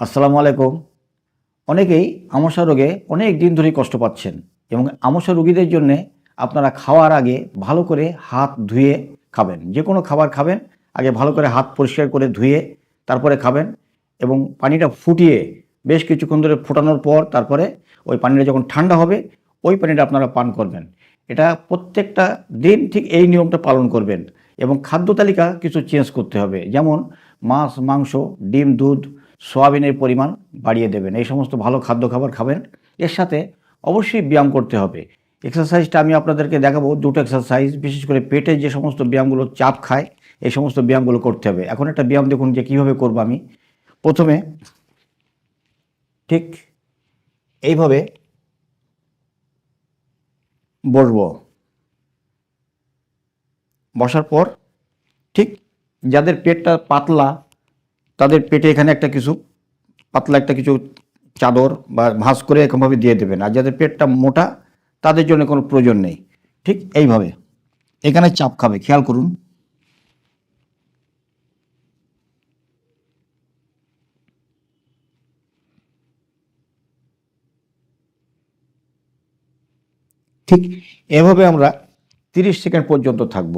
আসসালামু আলাইকুম। অনেকেই আমসা রোগে অনেক দিন ধরেই কষ্ট পাচ্ছেন এবং আমসা রোগীদের জন্য আপনারা খাওয়ার আগে ভালো করে হাত ধুয়ে খাবেন। যে কোনো খাবার খাবেন, আগে ভালো করে হাত পরিষ্কার করে ধুয়ে তারপরে খাবেন এবং পানিটা ফুটিয়ে বেশ কিছুক্ষণ ধরে ফোটানোর পর তারপরে ওই পানিটা যখন ঠান্ডা হবে, ওই পানিটা আপনারা পান করবেন। এটা প্রত্যেকটা দিন ঠিক এই নিয়মটা পালন করবেন এবং খাদ্য তালিকা কিছু চেঞ্জ করতে হবে। যেমন মাছ, মাংস, ডিম, দুধ সোয়াবিনের পরিমাণ বাড়িয়ে দেবেন। এই সমস্ত ভালো খাদ্য খাবার খাবেন। এর সাথে অবশ্যই ব্যায়াম করতে হবে। এক্সারসাইজটা আমি আপনাদেরকে দেখাবো। দুটো এক্সারসাইজ, বিশেষ করে পেটে যে সমস্ত ব্যায়ামগুলো চাপ খায়, এই সমস্ত ব্যায়ামগুলো করতে হবে। এখন একটা ব্যায়াম দেখুন যে কীভাবে করব আমি। প্রথমে ঠিক এইভাবে বসবো। বসার পর ঠিক যাদের পেটটা পাতলা তাদের পেটে এখানে একটা কিছু পাতলা একটা কিছু চাদর বা ভাঁজ করে এরকমভাবে দিয়ে দেবেন। আর যাদের পেটটা মোটা, তাদের জন্য কোনো প্রয়োজন নেই। ঠিক এইভাবে। এখানে চাপ খাবে, খেয়াল করুন। ঠিক এভাবে আমরা তিরিশ সেকেন্ড পর্যন্ত থাকব।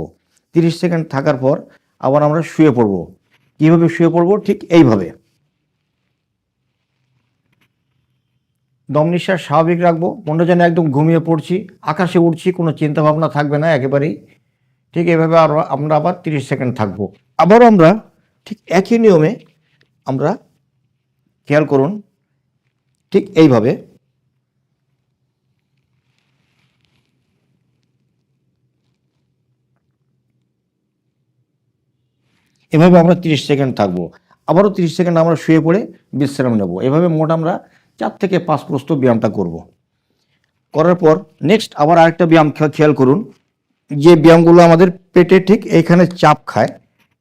তিরিশ সেকেন্ড থাকার পর আবার আমরা শুয়ে পড়ব। কীভাবে শুয়ে পড়ব? ঠিক এইভাবে। দম নিঃশ্বাস স্বাভাবিক রাখব। মনে যেন একদম ঘুমিয়ে পড়ছি। আকাশে উঠছি কোনো চিন্তা ভাবনা থাকবে না একেবারেই। ঠিক এভাবে আর আমরা আবার তিরিশ সেকেন্ড থাকব। আবারও আমরা ঠিক একই নিয়মে আমরা খেয়াল করুন, ঠিক এইভাবে এভাবে আমরা তিরিশ সেকেন্ড থাকব। আবারও তিরিশ সেকেন্ড আমরা শুয়ে পড়ে বিশ্রাম নেব। এভাবে মোট আমরা চার থেকে পাঁচ প্রস্ত ব্যায়ামটা করব। করার পর নেক্সট আবার আরেকটা ব্যায়াম খেয়াল করুন। যে ব্যায়ামগুলো আমাদের পেটে ঠিক এইখানে চাপ খায়,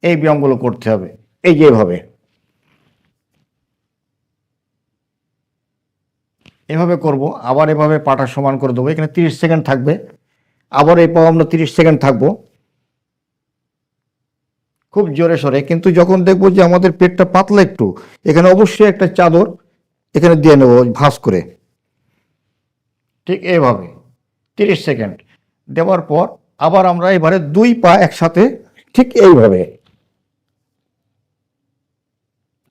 এই ব্যায়ামগুলো করতে হবে। এই যে এভাবে। এভাবে করব, আবার এভাবে পাটা সমান করে দেবো। এখানে তিরিশ সেকেন্ড থাকবে। আবার এই পাও আমরা তিরিশ সেকেন্ড থাকব। খুব জোরে সরে, কিন্তু যখন দেখব যে আমাদের পেটটা পাতলা একটু, এখানে অবশ্যই একটা চাদর এখানে দিয়ে নেব ভাঁজ করে। ঠিক এইভাবে তিরিশ সেকেন্ড। দেওয়ার পর আবার আমরা এবারে দুই পা একসাথে ঠিক এইভাবে।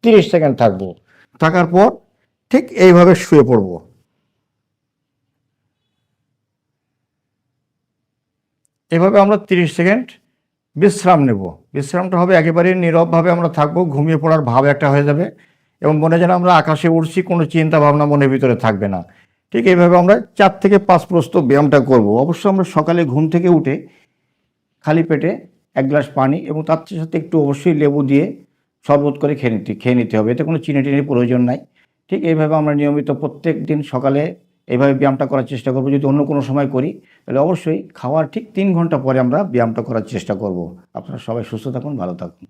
তিরিশ সেকেন্ড থাকব। থাকার পর ঠিক এইভাবে শুয়ে পড়ব। এভাবে আমরা তিরিশ সেকেন্ড বিশ্রাম নেব। বিশ্রামটা হবে একেবারে নীরবভাবে আমরা থাকব, ঘুমিয়ে পড়ার ভাব একটা হয়ে যাবে এবং মনে যেন আমরা আকাশে উড়ছি, কোনো চিন্তা ভাবনা মনের ভিতরে থাকবে না। ঠিক এইভাবে আমরা চার থেকে পাঁচ প্রস্ত ব্যায়ামটা করব। অবশ্য আমরা সকালে ঘুম থেকে উঠে খালি পেটে এক গ্লাস পানি এবং তার সাথে একটু অবশ্যই লেবু দিয়ে শরবত করে খেয়ে নিতে খেয়ে নিতে হবে। এতে কোনো চিনি টিনির প্রয়োজন নাই। ঠিক এইভাবে আমরা নিয়মিত প্রত্যেক দিন সকালে এইভাবে ব্যায়ামটা করার চেষ্টা করব। যদি অন্য কোনো সময় করি, তাহলে অবশ্যই খাওয়ার ঠিক তিন ঘণ্টা পরে আমরা ব্যায়ামটা করার চেষ্টা করব। আপনারা সবাই সুস্থ থাকুন, ভালো থাকুন।